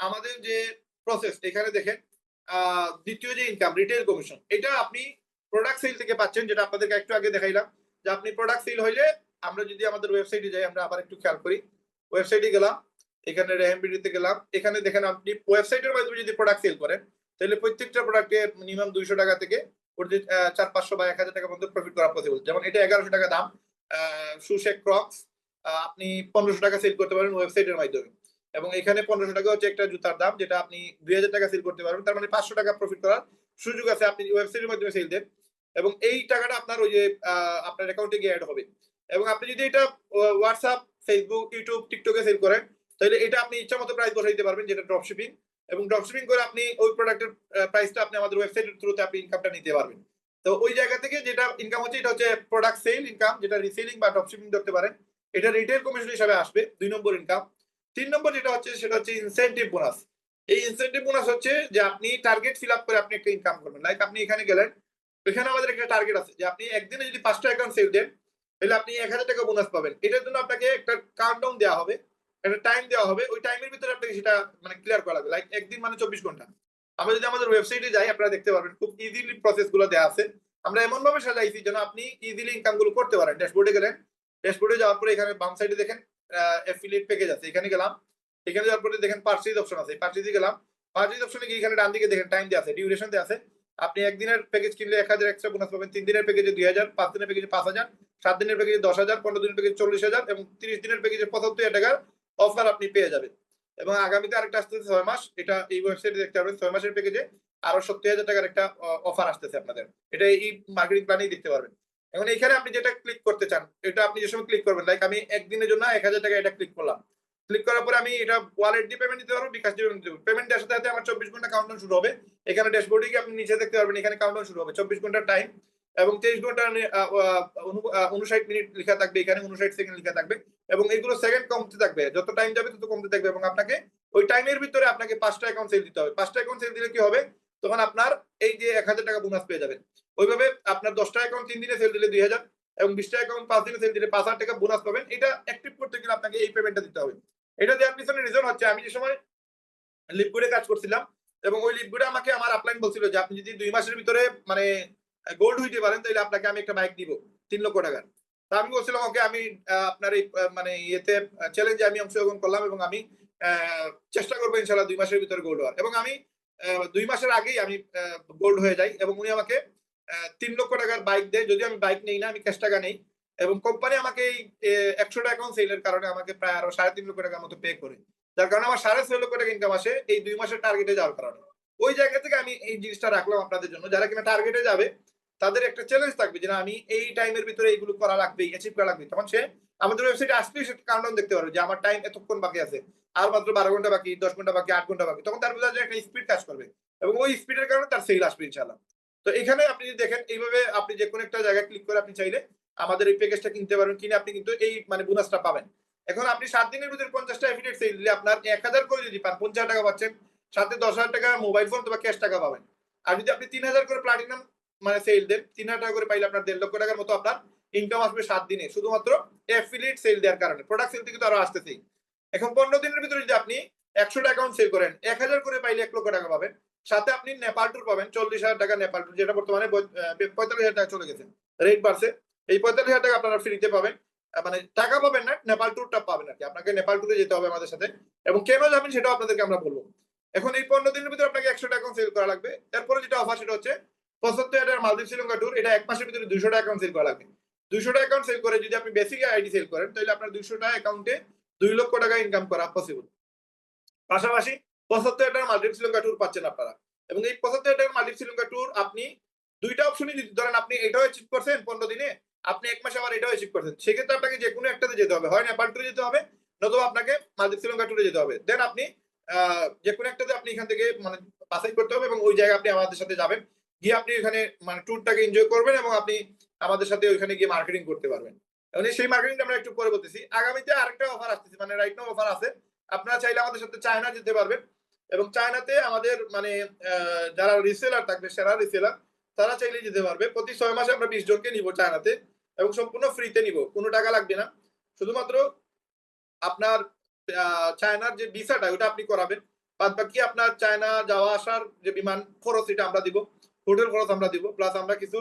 আমাদের যে প্রসেস এখানে দেখেন দ্বিতীয় যে ইনকাম রিটেল কমিশন এটা আপনি প্রোডাক্ট সেল থেকে পাচ্ছেন, যেটা আপনাদেরকে একটু আগে দেখাইলাম, যে আপনি প্রোডাক্ট সেল হইলে আমরা যদি আমাদের ওয়েবসাইটে যাই, আমরা আবার একটু খেয়াল করি। ওয়েবসাইটে গেলাম, এখানে রেহেমবিডিতে গেলাম, এখানে দেখেন আপনি ওয়েবসাইটের মাধ্যমে যদি প্রোডাক্ট সেল করেন, তাহলে প্রত্যেকটা প্রোডাক্টে মিনিমাম দুইশো টাকা থেকে ওর যে চার পাঁচশো বা এক হাজার টাকার মধ্যে প্রফিট করা পসিবল যেমন এটা এগারোশো টাকা দাম সুশেক ক্রক্স আপনি পনেরোশো টাকা সেল করতে পারেন ওয়েবসাইটের মাধ্যমে। এবং এখানে পনেরোশো টাকা হচ্ছে একটা জুতার দাম, যেটা আপনি দুই হাজার টাকা সেল করতে পারবেন। তার মানে পাঁচশো টাকা প্রফিট করার সুযোগ আছে আপনি ওয়েবসাইটের মাধ্যমে সেল দেন। এবং এই টাকাটা আপনার ওই যে আপনার অ্যাকাউন্টে গিয়ে অ্যাড হবে। এবং আপনি যদি এটা হোয়াটসঅ্যাপ ফেসবুক ইউটিউব টিকটকে সেল করেন, তাহলে এটা আপনি ইচ্ছা মতো প্রাইস বসাই দিতে পারবেন, যেটা ড্রপশিপিং এবং ড্রপ শিপিং করে আপনি ওই প্রোডাক্টের প্রাইসটা আপনি আমাদের ওয়েবসাইটের থ্রুতে আপনি ইনকামটা নিতে পারবেন। তো ওই জায়গা থেকে যেটা ইনকাম হচ্ছে, এটা হচ্ছে প্রোডাক্ট সেল ইনকাম যেটা রিসেলিং বা ড্রপশিপিং করতে পারেন। এটা রিটেল কমিশন হিসাবে আসবে, দুই নম্বর ইনকাম তিন নম্বর যেটা হচ্ছে, সেটা হচ্ছে ইনসেন্টিভ বোনাস এই ইনসেন্টিভ বোনাস হচ্ছে যে আপনি টার্গেট ফিল আপ করে আপনি একটা ইনকাম করবেন। লাইক আপনি এখানে গেলেন, এখানে আমাদের একটা টার্গেট আছে যে আপনি একদিনে যদি পাঁচটা অ্যাকাউন্ট সেল দেন, তাহলে আপনি এক হাজার টাকা বোনাস পাবেন। এটার জন্য আপনাকে একটা কাউন্টডাউন দেওয়া হবে, একটা টাইম দেওয়া হবে। ওই টাইমের ভিতরে আপনাকে সেটা মানে ক্লিয়ার করা লাগবে। লাইক একদিন মানে চব্বিশ ঘণ্টা। আমরা যদি আমাদের ওয়েবসাইটে যাই, আপনারা দেখতে পারবেন খুব ইজিলি প্রসেসগুলো দেওয়া আছে। আমরা এমন ভাবে সাজাইছি যেন আপনি ইজিলি ইনকামগুলো করতে পারেন। ড্যাশবোর্ডে গেলেন ড্যাশবোর্ডে যাওয়ার পরে এখানে বাম সাইডে দেখেন অ্যাফিলিয়েট আছে এখানে গেলাম। এখানে যাওয়ার পরে দেখেন পার্সেজ অপশন আছে। পার্সেজে গেলাম। পার্সেজ অপশনে গিয়ে এখানে ডান দিকে দেখেন টাইম দেওয়া আছে ডিউরেশন দেওয়া আছে। আপনি একদিনের প্যাকেজ কিনলে এক হাজার এক্সট্রা বোনাস পাবেন। তিন দিনের প্যাকেজে দুই হাজার, পাঁচ দিনের প্যাকেজে পাঁচ হাজার, সাত দিনের প্যাকেজে দশ হাজার, পনেরো দিনের প্যাকেজে চল্লিশ হাজার এবং তিরিশ দিনের প্যাকেজে পঁচাত্তর টাকার অফার আপনি পেয়ে যাবেন। এবং আগামীতে আরেকটা আসতেছে ছয় মাস। এটা এই ওয়েবসাইটে দেখতে পারবেন। ছয় মাসের প্যাকেজে আরও সত্তর হাজার টাকার একটা অফার আসতেছে আপনাদের। এটা এই মার্কেটিং প্ল্যানেই দেখতে পারবেন। এখন এখানে আপনি যেটা ক্লিক করতে চান, এটা আপনি যে সময় ক্লিক করবেন লাইক আমি একদিনের জন্য এক হাজার টাকা এটা ক্লিক করলাম। ক্লিক করার পরে আমি এটা ওয়ালেট দিয়ে পেমেন্ট দিতে পারব, বিকাশ দিয়ে পেমেন্ট পারব। পেমেন্ট সাথে সাথে আমার চব্বিশ ঘণ্টা কাউন্টডাউন শুরু হবে। এখানে ড্যাশবোর্ডে গিয়ে আপনি নিচে দেখতে পারবেন, এখানে কাউন্টডাউন শুরু হবে, চব্বিশ ঘণ্টার টাইম এবং তেইশ ঘণ্টা উনষাট মিনিট লেখা থাকবে, এখানে উনষাট সেকেন্ড লেখা থাকবে। এবং এগুলো সেকেন্ড কমতে থাকবে, যত টাইম যাবে তত কমতে থাকবে। এবং আপনাকে ওই টাইমের ভিতরে আপনাকে পাঁচটা অ্যাকাউন্ট সেল দিতে হবে। পাঁচটা অ্যাকাউন্ট সেল দিলে কি হবে? তখন আপনার এই যে এক হাজার টাকা বোনাস পেয়ে যাবেন। ওইভাবে আপনার দশটা অ্যাকাউন্ট তিন দিনে সেল দিলে দুই হাজার এবং বিশটা অ্যাকাউন্ট পাঁচ দিনে সেল দিলে পাঁচ হাজার টাকা বোনাস পাবেন। এটা অ্যাক্টিভ করতে গেলে আপনাকে এই পেমেন্টটা দিতে হবে। এটা দেওয়ার পিছনে রিজন হচ্ছে, আমি যে সময় লিপগুড়ে কাজ করছিলাম এবং ওই লিপগুড়ে আমাকে আমার আপলাইন বলছিল যে, আপনি যদি দুই মাসের ভিতরে মানে গোল্ড হইতে পারেন তাহলে আপনাকে আমি একটা বাইক দিব তিন লক্ষ টাকার। তা আমি বলছিলাম ওকে আমি আপনার এই মানে ইয়েতে চ্যালেঞ্জে আমি অংশগ্রহণ করলাম এবং আমি চেষ্টা করব ইনশাল্লাহ দুই মাসের ভিতরে গোল্ড হওয়ার। এবং আমি দুই মাসের আগেই আমি গোল্ড হয়ে যাই এবং উনি আমাকে তিন লক্ষ টাকার বাইক দেয়। যদি আমি বাইক নেই না আমি ক্যাশ টাকা নেই এবং কোম্পানি আমাকে এই একশোটা অ্যাকাউন্ট সেলের কারণে আমাকে প্রায় আরও সাড়ে তিন লক্ষ টাকার মতো পে করে। যার কারণে আমার সাড়ে ছয় লক্ষ টাকা ইনকাম আসে এই দুই মাসের টার্গেটে যাওয়ার কারণে। ওই জায়গা থেকে আমি এই জিনিসটা রাখলাম আপনাদের জন্য। যারা কিনা টার্গেটে যাবে তাদের একটা চ্যালেঞ্জ থাকবে যে না, আমি এই টাইমের ভিতরে এইগুলো করা লাগবে অ্যাচিভ করা লাগবে। তখন সে আমাদের ওয়েবসাইটে আসলেই সে কাউন্টডাউন দেখতে পারবে যে আমার টাইম এতক্ষণ বাকি আছে। আর মাত্র বারো ঘণ্টা বাকি, দশ ঘণ্টা বাকি, আট ঘণ্টা বাকি। তখন তার বোঝা যায় একটা স্পিড কাজ করবে। এবং ওই স্পিডের কারণে তার সেল আসবে ইনশাল্লাহ তো এখানে আপনি যদি দেখেন, এইভাবে আপনি যে কোনো একটা জায়গায় ক্লিক করে আপনি চাইলে আমাদের এই প্যাকেজটা কিনতে পারবেন। কিনে আপনি কিন্তু এই মানে বোনাসটা পাবেন। এখন আপনি সাত দিনের ভিতরে পঞ্চাশটা এফিডেট সেল দিলে আপনার এক হাজার করে যদি পান, পঞ্চাশ টাকা পাচ্ছেন, সাথে দশ হাজার টাকা মোবাইল ফোন অথবা ক্যাশ টাকা পাবেন। আর যদি আপনি তিন হাজার করে প্লাটিনাম মানে সেল দেন, তিন হাজার টাকা করে পাইলে আপনার দেড় লক্ষ টাকার মতো আপনার ইনকাম আসবে সাত দিনে। শুধুমাত্র এফিলিয়েট সেল দেওয়ার কারণে। প্রোডাক্ট সেল থেকে তো আরও আসতেছেই এখন পনেরো দিনের ভিতরে যদি আপনি একশোটা অ্যাকাউন্ট সেল করেন, এক হাজার করে পাইলে এক লক্ষ টাকা পাবেন। সাথে আপনি নেপাল ট্যুর পাবেন, চল্লিশ হাজার টাকা নেপাল ট্যুর যেটা বর্তমানে পঁয়তাল্লিশ হাজার টাকা চলে গেছে। রেট বাড়ছে। এই পঁয়তাল্লিশ হাজার টাকা আপনারা ফ্রিতে পাবেন। মানে টাকা পাবেন না নেপাল ট্যুরটা পাবেন আর কি আপনাকে নেপাল ট্যুরে যেতে হবে আমাদের সাথে। এবং কেন যাবেন সেটাও আপনাদেরকে আমরা বলব। এখন এই পনেরো দিনের ভিতরে আপনাকে একশো টাকা সেল করা লাগবে। এরপরে যেটা অফার সেটা হচ্ছে পঁচাত্তর হাজার মালদ্বীপ শ্রীলঙ্কা ট্যুর এটা এক মাসের ভিতরে দুইশোটা টাকা সেল করা লাগবে। দুইশোটা অ্যাকাউন্ট সেল করে, যদি আপনি বেসিক আইডি সেল করেন, তাহলে আপনার দুইশোটা অ্যাকাউন্টে দুই লক্ষ টাকা ইনকাম করা পসিবল পাশাপাশি পঁচাত্তর হাজার মালদ্বীপ শ্রীলঙ্কা ট্যুর পাচ্ছেন আপনারা। এবং এই পঁচাত্তর হাজার মালদ্বীপ শ্রীলঙ্কা ট্যুর আপনি দুইটা অপশনই যদি ধরেন আপনি এটাও অ্যাচিভ করছেন পনেরো দিনে, আপনি এক মাসে আবার এটাও অ্যাচিভ করছেন। সেক্ষেত্রে আপনাকে যে কোনো একটাতে যেতে হবে। হয় নেপাল ট্যুরে যেতে হবে, নতুবা আপনাকে মালদ্বীপ শ্রীলঙ্কা ট্যুরে যেতে হবে। দেন আপনি যে কোনো একটাতে আপনি এখান থেকে মানে বাছাই করতে হবে এবং ওই জায়গায় আপনি আমাদের সাথে যাবেন। গিয়ে আপনি এখানে মানে ট্যুরটাকে এনজয় করবেন এবং আপনি আমাদের সাথে ওইখানে গিয়ে মার্কেটিং করতে পারবেন। এবং সেই মার্কেটিংটা আমরা একটু পরে বলতেছি। আগামীতে আরেকটা অফার আসতেছে মানে রাইট নাও অফার আছে। আপনারা চাইলে আমাদের সাথে চায়না যেতে পারবেন। এবং চায়নাতে আমাদের মানে যারা রিসেলার থাকবে, সেরা রিসেলার তারা চাইলে যেতে পারবে। প্রতি ছয় মাসে আমরা বিশ জনকে নিব চায়নাতে এবং সম্পূর্ণ ফ্রিতে নিব। কোনো টাকা লাগবে না। শুধুমাত্র আপনার চায়নার যে ভিসাটা, ওটা আপনি করাবেন। বাদ বাকি আপনার চায়না যাওয়া আসার যে বিমান খরচ, এটা আমরা দিব। হোটেল খরচ আমরা দিব। প্লাস আমরা কিছু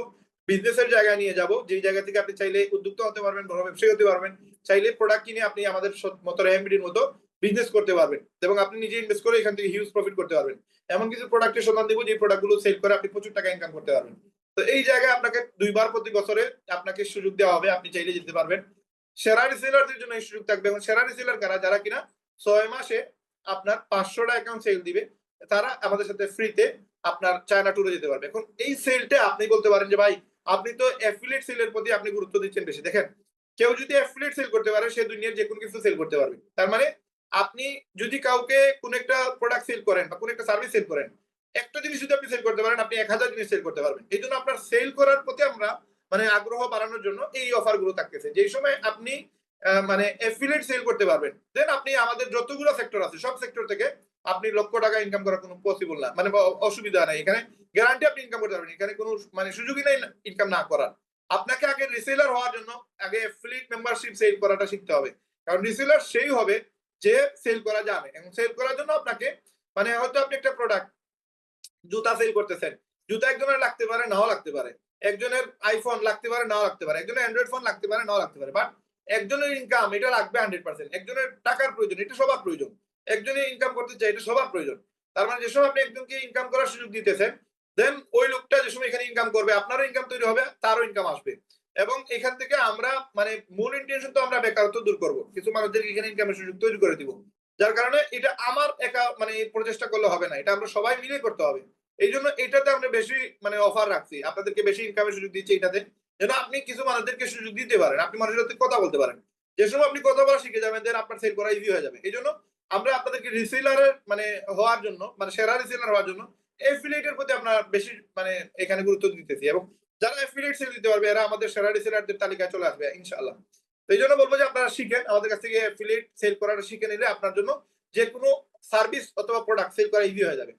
বিজনেসের জায়গায় নিয়ে যাব। যেই জায়গা থেকে আপনি চাইলে উদ্যোক্তা হতে পারবেন, বড় ব্যবসায়ী হতে পারবেন, চাইলে প্রোডাক্ট কিনে আপনি আমাদের মতো রেমডির মতো বিজনেস করতে পারবেন এবং আপনি নিজে ইনভেস্ট করে এখান থেকে হিউজ প্রফিট করতে পারবেন। এমন কিছু প্রোডাক্টের সন্ধান দিব যে প্রোডাক্টগুলো সেল করে আপনি প্রচুর টাকা ইনকাম করতে পারবেন। তো এই জায়গায় আপনাকে দুইবার প্রতি বছরে আপনাকে সুযোগ দেওয়া হবে, আপনি চাইলে যেতে পারবেন। সেরা রিসেলারদের জন্য এই সুযোগ থাকবে এখন সেরা রিসেলার কারা, যারা কিনা ছয় মাসে আপনার পাঁচশোটা অ্যাকাউন্ট সেল দিবে, তারা আমাদের সাথে ফ্রিতে আপনার চায়না ট্যুরে যেতে পারবে। এখন এই সেলটা আপনি বলতে পারেন যে, ভাই আপনি তো অ্যাফিলিয়েট সেলের প্রতি আপনি গুরুত্ব দিচ্ছেন বেশি। দেখেন, কেউ যদি অ্যাফিলিয়েট সেল করতে পারে, সে দুনিয়ার যে কোনো কিছু সেল করতে পারবে। তার মানে আপনি যদি কাউকে কোন একটা প্রোডাক্ট সেল করেন বা কোন একটা সার্ভিস সেল করেন, একটা জিনিস যদি আপনি সেল করতে পারেন, আপনি এক হাজার জিনিস সেল করতে পারবেন। এই জন্য আপনার সেল করার প্রতি আমরা মানে আগ্রহ বাড়ানোর জন্য এই অফারগুলো থাকতেছে। যেই সময় আপনি মানে অ্যাফিলিয়েট সেল করতে পারবেন। দেন আপনি আমাদের যতগুলো সেক্টর আছে, সব সেক্টর থেকে আপনি লক্ষ টাকা ইনকাম করা কোনো পসিবল না। মানে অসুবিধা নাই এখানে। গ্যারান্টি আপনি ইনকাম করতে পারবেন। এখানে কোনো মানে সুযোগই নাই ইনকাম না করার। আপনাকে আগে রিসেলার হওয়ার জন্য আগে অ্যাফিলিয়েট মেম্বারশিপ সেল করাটা শিখতে হবে। কারণ রিসেলার সেই হবে যে সেল করা যাবে। এবং সেল করার জন্য আপনাকে মানে হয়তো আপনি একটা প্রোডাক্ট জুতা সেল করতেছেন। জুতা একজনের লাগতে পারে, নাও লাগতে পারে। একজনের আইফোন লাগতে পারে, নাও লাগতে পারে। একজনের অ্যান্ড্রয়েড ফোন লাগতে পারে, নাও লাগতে পারে। বাট একজনের ইনকাম এটা লাগবে হান্ড্রেড পার্সেন্ট একজনের টাকার প্রয়োজন, এটা সবার প্রয়োজন। একজনের ইনকাম করতে চাই এটা সবার প্রয়োজন। তার মানে যে সময় আপনি একজনকে ইনকাম করার সুযোগ দিতেছেন দেন ওই লোকটা যে সময় এখানে ইনকাম করবে, আপনারও ইনকাম তৈরি হবে, তারও ইনকাম আসবে। এবং এখান থেকে আমরা মানে মূল ইন্টেনশন তো আমরা বেকারত্ব দূর করব, কিছু মানুষদেরকে এখানে ইনকামের সুযোগ তৈরি করে দিব। যার কারণে এটা আমার একা মানে প্রচেষ্টা করলে হবে না, এটা আমরা সবাই মিলে করতে হবে। এই জন্য এটাতে আমরা বেশি মানে অফার রাখছি, আপনাদেরকে বেশি ইনকামের সুযোগ দিচ্ছি এটাতে, যেন আপনি কিছু মানুষদেরকে সুযোগ দিতে পারেন, আপনি মানুষের সাথে কথা বলতে পারেন। যে সময় আপনি কথা বলা শিখে যাবেন দেন আপনার সেল করা ইজি হয়ে যাবে। এই জন্য আমরা আপনাদেরকে রিসেলারের মানে হওয়ার জন্য মানে সেরা রিসেলার হওয়ার জন্য এফিলিয়েটের প্রতি আমরা বেশি মানে এখানে গুরুত্ব দিতেছি এবং যারা এফিলিয়েট সেল দিতে পারবে, এরা আমাদের সেরা রিসেলারদের তালিকায় চলে আসবে ইনশাআল্লাহ। তো এই জন্য বলব যে আপনারা শিখেন, আমাদের কাছ থেকে এফিলিয়েট সেল করাটা শিখে নিলে আপনার জন্য যে কোনো সার্ভিস অথবা প্রোডাক্ট সেল করা ইজি হয়ে যাবে।